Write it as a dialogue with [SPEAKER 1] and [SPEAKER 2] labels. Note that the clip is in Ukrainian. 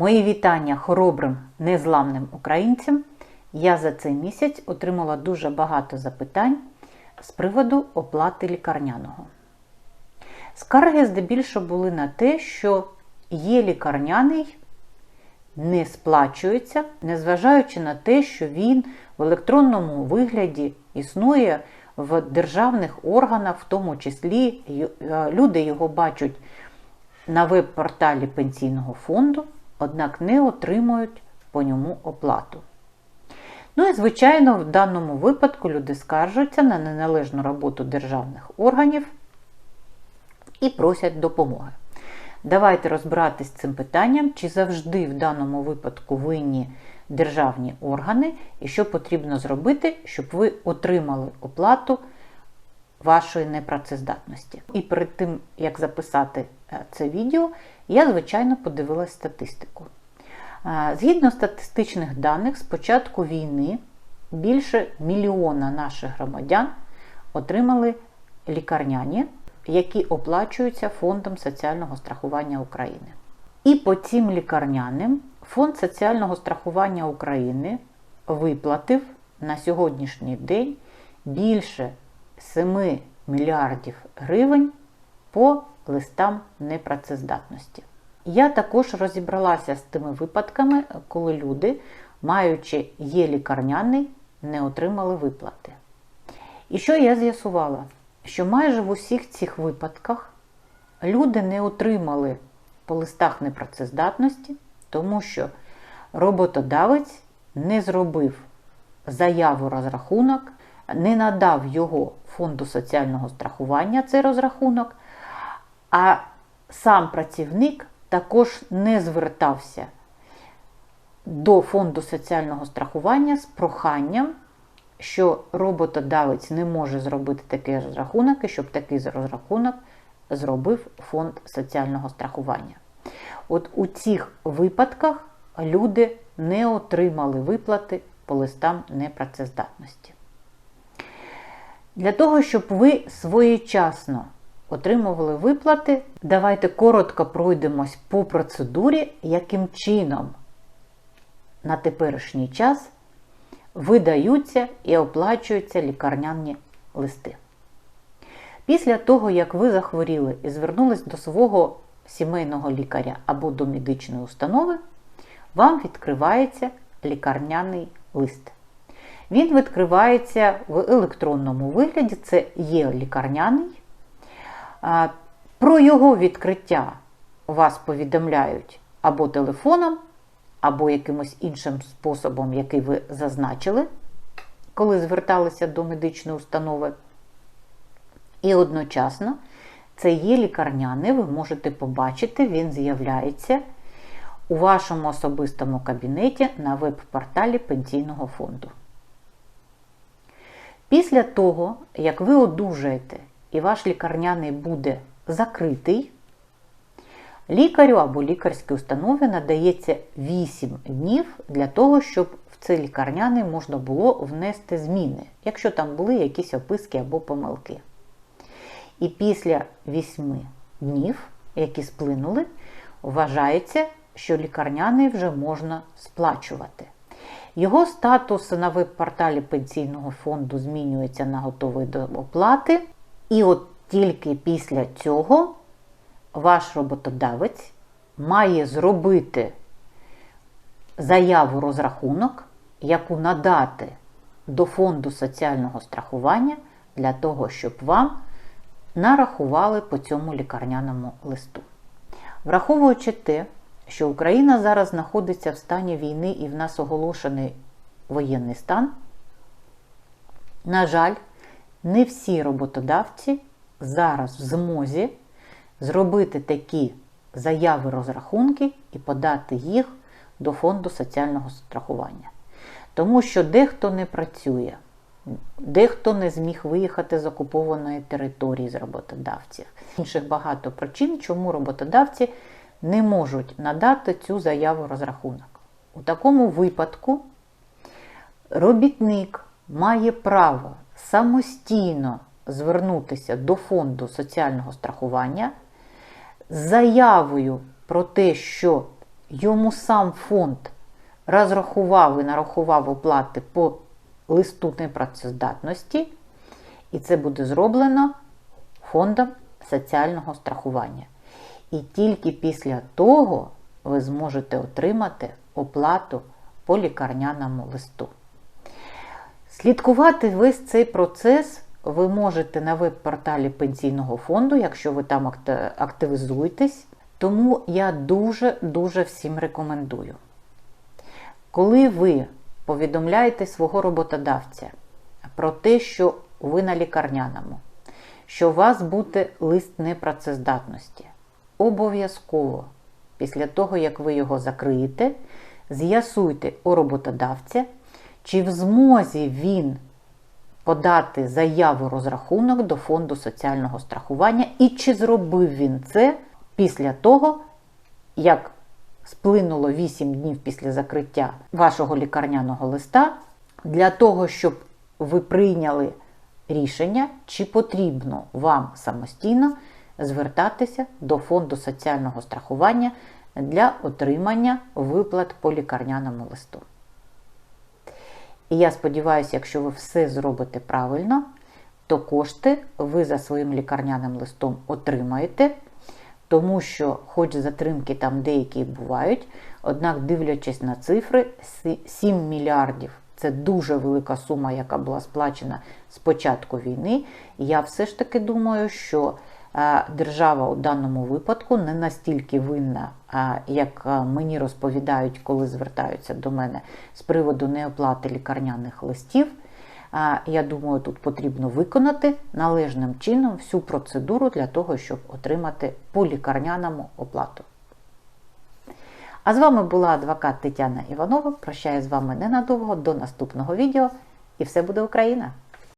[SPEAKER 1] Мої вітання хоробрим, незламним українцям. Я за цей місяць отримала дуже багато запитань з приводу оплати лікарняного. Скарги здебільшого були на те, що є лікарняний, не сплачується, незважаючи на те, що він в електронному вигляді існує в державних органах, в тому числі е, люди його бачать на веб-порталі Пенсійного фонду, однак не отримують по ньому оплату. Ну і, звичайно, в даному випадку люди скаржаться на неналежну роботу державних органів і просять допомоги. Давайте розбиратись з цим питанням, чи завжди в даному випадку винні державні органи, і що потрібно зробити, щоб ви отримали оплату вашої непрацездатності. І перед тим, як записати е, це відео, я, звичайно, подивилась статистику. Е, згідно статистичних даних, з початку війни більше мільйона наших громадян отримали лікарняні, які оплачуються Фондом соціального страхування України. І по цим лікарняним Фонд соціального страхування України виплатив на сьогоднішній день більше 7 мільярдів гривень по листам непрацездатності. Я також розібралася з тими випадками, коли люди, маючи є лікарняний, не отримали виплати. І що я з'ясувала? Що майже в усіх цих випадках люди не отримали по листах непрацездатності, тому що роботодавець не зробив заяву розрахунок, не надав його фонду соціального страхування цей розрахунок, а сам працівник також не звертався до фонду соціального страхування з проханням, що роботодавець не може зробити такий розрахунок, і щоб такий розрахунок зробив фонд соціального страхування. От у цих випадках люди не отримали виплати по листам непрацездатності. Для того, щоб ви своєчасно отримували виплати, давайте коротко пройдемось по процедурі, яким чином на теперішній час видаються і оплачуються лікарняні листи. Після того, як ви захворіли і звернулись до свого сімейного лікаря або до медичної установи, вам відкривається лікарняний лист. Він відкривається в електронному вигляді, це є лікарняний. Про його відкриття вас повідомляють або телефоном, або якимось іншим способом, який ви зазначили, коли зверталися до медичної установи. І одночасно це є лікарняний, ви можете побачити, він з'являється у вашому особистому кабінеті на веб-порталі Пенсійного фонду. Після того, як ви одужаєте і ваш лікарняний буде закритий, лікарю або лікарській установі надається 8 днів для того, щоб в цей лікарняний можна було внести зміни, якщо там були якісь описки або помилки. І після 8 днів, які сплинули, вважається, що лікарняний вже можна сплачувати. Його статус на веб-порталі Пенсійного фонду змінюється на готовий до оплати. І от тільки після цього ваш роботодавець має зробити заяву розрахунок, яку надати до фонду соціального страхування для того, щоб вам нарахували по цьому лікарняному листу. Враховуючи те, що Україна зараз знаходиться в стані війни і в нас оголошений воєнний стан, на жаль, не всі роботодавці зараз в змозі зробити такі заяви розрахунки і подати їх до Фонду соціального страхування. Тому що дехто не працює, дехто не зміг виїхати з окупованої території з роботодавців. Інших багато причин, чому роботодавці не можуть надати цю заяву розрахунок. У такому випадку робітник має право самостійно звернутися до фонду соціального страхування з заявою про те, що йому сам фонд розрахував і нарахував оплати по листу непрацездатності, і це буде зроблено фондом соціального страхування. І тільки після того ви зможете отримати оплату по лікарняному листу. Слідкувати весь цей процес ви можете на веб-порталі Пенсійного фонду, якщо ви там активізуєтесь. Тому я дуже-дуже всім рекомендую. Коли ви повідомляєте свого роботодавця про те, що ви на лікарняному, що у вас буде лист непрацездатності, обов'язково, після того, як ви його закриєте, з'ясуйте у роботодавця, чи в змозі він подати заяву розрахунок до Фонду соціального страхування і чи зробив він це після того, як сплинуло 8 днів після закриття вашого лікарняного листа, для того, щоб ви прийняли рішення, чи потрібно вам самостійно звертатися до Фонду соціального страхування для отримання виплат по лікарняному листу. І я сподіваюся, якщо ви все зробите правильно, то кошти ви за своїм лікарняним листом отримаєте, тому що, хоч затримки там деякі бувають, однак, дивлячись на цифри, 7 мільярдів це дуже велика сума, яка була сплачена з початку війни. Я все ж таки думаю, що держава у даному випадку не настільки винна, як мені розповідають, коли звертаються до мене з приводу неоплати лікарняних листів. Я думаю, тут потрібно виконати належним чином всю процедуру для того, щоб отримати по лікарняному оплату. А з вами була адвокат Тетяна Іванова. Прощаю з вами ненадовго до наступного відео. І все буде Україна!